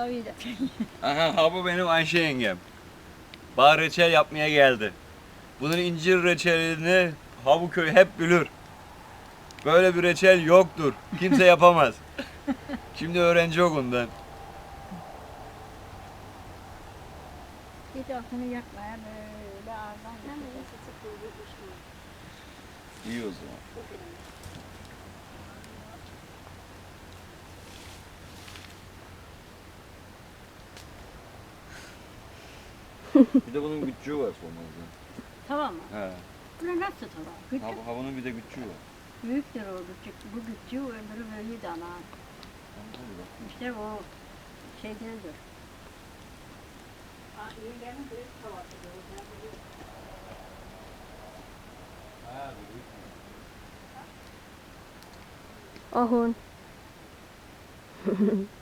Tabii de. Aha ha bu benim Ayşe yengem. Bağ reçel yapmaya geldi. Bunun incir reçelini ha bu köy hep bilir. Böyle bir reçel yoktur. Kimse yapamaz. Şimdi öğrenci okundan. Hiç altını yakmaya böyle ağzından. İyi o zaman. bir de bunun güççüğü var solmazda. Tamam mı? He. Bu nasıl tamam? Ha, Küçük. bu- ha bunun bir de güççüğü var. Büyüktür o küçük. Bu küçüğü öbürü böyle dana. Hadi bakayım. İşte o şey büyük. Ahun.